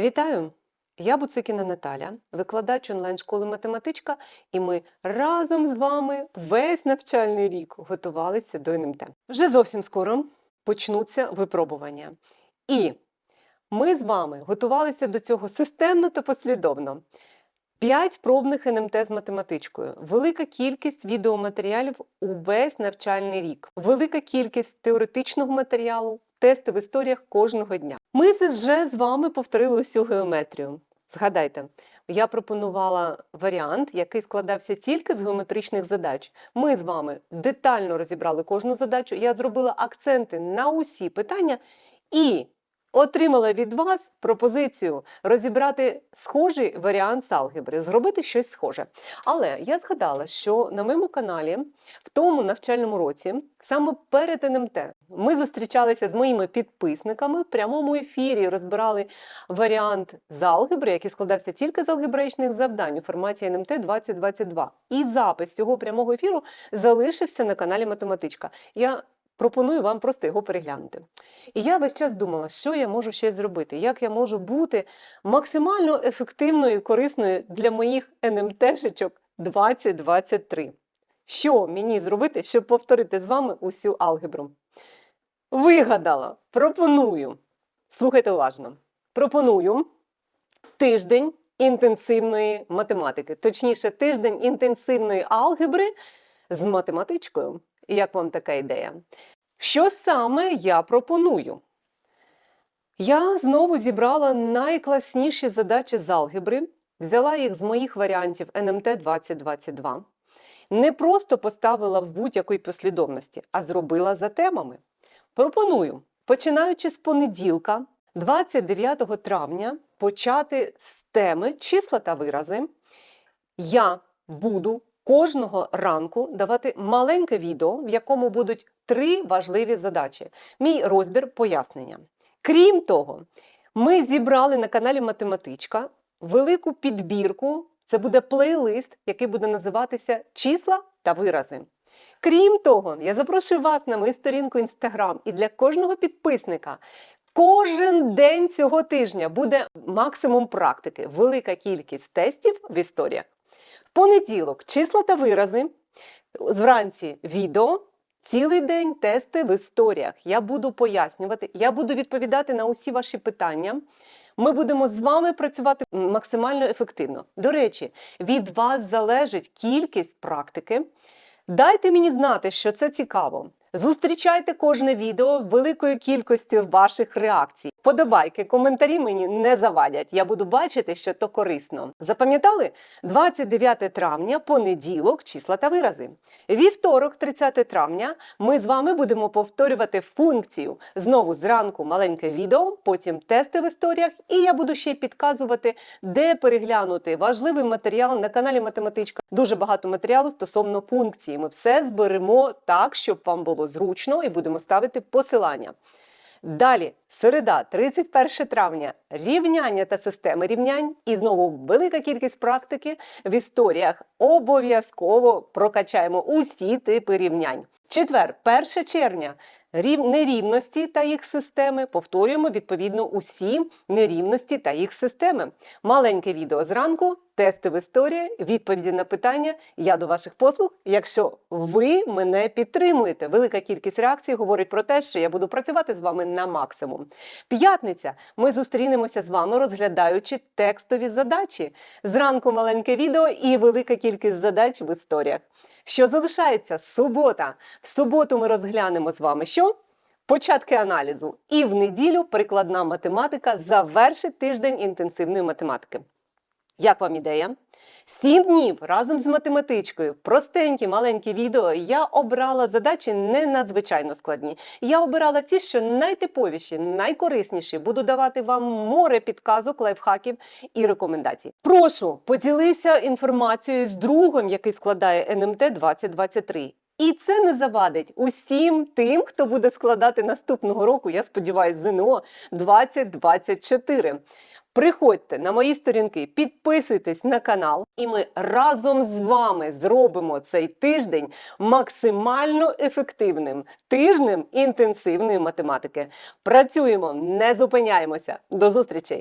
Вітаю! Я Буцикіна Наталя, викладач онлайн-школи математичка, і ми разом з вами весь навчальний рік готувалися до НМТ. Вже зовсім скоро почнуться випробування. І ми з вами готувалися до цього системно та послідовно. П'ять пробних НМТ з математичкою, велика кількість відеоматеріалів увесь навчальний рік, велика кількість теоретичного матеріалу, тести в історіях кожного дня. Ми вже з вами повторили усю геометрію. Згадайте, я пропонувала варіант, який складався тільки з геометричних задач. Ми з вами детально розібрали кожну задачу. Я зробила акценти на усі питання і отримала від вас пропозицію розібрати схожий варіант з алгебри, зробити щось схоже. Але я згадала, що на моєму каналі в тому навчальному році, саме перед НМТ, ми зустрічалися з моїми підписниками в прямому ефірі, розбирали варіант з алгебри, який складався тільки з алгебраїчних завдань у форматі НМТ 2022. І запис цього прямого ефіру залишився на каналі Математичка. Я Пропоную вам просто його переглянути. І я весь час думала, що я можу ще зробити, як я можу бути максимально ефективною і корисною для моїх НМТшечок 2023. Що мені зробити, щоб повторити з вами усю алгебру? Вигадала, пропоную. Слухайте уважно. Пропоную тиждень інтенсивної математики, точніше, тиждень інтенсивної алгебри з математичкою. Як вам така ідея? Що саме я пропоную? Я знову зібрала найкласніші задачі з алгебри, взяла їх з моїх варіантів НМТ 2022. Не просто поставила в будь-якій послідовності, а зробила за темами. Пропоную, починаючи з понеділка, 29 травня, почати з теми числа та вирази. Я буду кожного ранку давати маленьке відео, в якому будуть три важливі задачі. Мій розбір пояснення. Крім того, ми зібрали на каналі Математичка велику підбірку. Це буде плейлист, який буде називатися Числа та вирази. Крім того, я запрошую вас на мою сторінку Instagram і для кожного підписника. Кожен день цього тижня буде максимум практики, велика кількість тестів в історіях. Понеділок числа та вирази, зранці відео, цілий день тести в історіях. Я буду пояснювати, я буду відповідати на усі ваші питання. Ми будемо з вами працювати максимально ефективно. До речі, від вас залежить кількість практики. Дайте мені знати, що це цікаво. Зустрічайте кожне відео великою кількістю ваших реакцій. Подобайки, коментарі мені не завадять. Я буду бачити, що то корисно. Запам'ятали? 29 травня, понеділок, числа та вирази. Вівторок, 30 травня, ми з вами будемо повторювати функцію. Знову зранку маленьке відео, потім тести в історіях, і я буду ще підказувати, де переглянути важливий матеріал на каналі Математичка. Дуже багато матеріалу стосовно функції. Ми все зберемо так, щоб вам було зручно, і будемо ставити посилання. Далі, середа, 31 травня, рівняння та системи рівнянь. І знову велика кількість практики в історіях. Обов'язково прокачаємо усі типи рівнянь. Четвер, 1 червня, рів... нерівності та їх системи. Повторюємо відповідно усі нерівності та їх системи. Маленьке відео зранку, тести в історії, відповіді на питання. Я до ваших послуг, якщо ви мене підтримуєте. Велика кількість реакцій говорить про те, що я буду працювати з вами на максимум. П'ятниця ми зустрінемося з вами, розглядаючи текстові задачі. Зранку маленьке відео і велика кількість задач в історіях. Що залишається? Субота. В суботу ми розглянемо з вами що? Початки аналізу. І в неділю прикладна математика завершить тиждень інтенсивної математики. Як вам ідея? Сім днів разом з математичкою, простенькі маленькі відео. Я обрала задачі не надзвичайно складні. Я обирала ті, що найтиповіші, найкорисніші. Буду давати вам море підказок, лайфхаків і рекомендацій. Прошу поділися інформацією з другом, який складає НМТ 2023. І це не завадить усім тим, хто буде складати наступного року, я сподіваюся, ЗНО 2024. Приходьте на мої сторінки, підписуйтесь на канал, і ми разом з вами зробимо цей тиждень максимально ефективним тижнем інтенсивної математики. Працюємо, не зупиняємося. До зустрічей!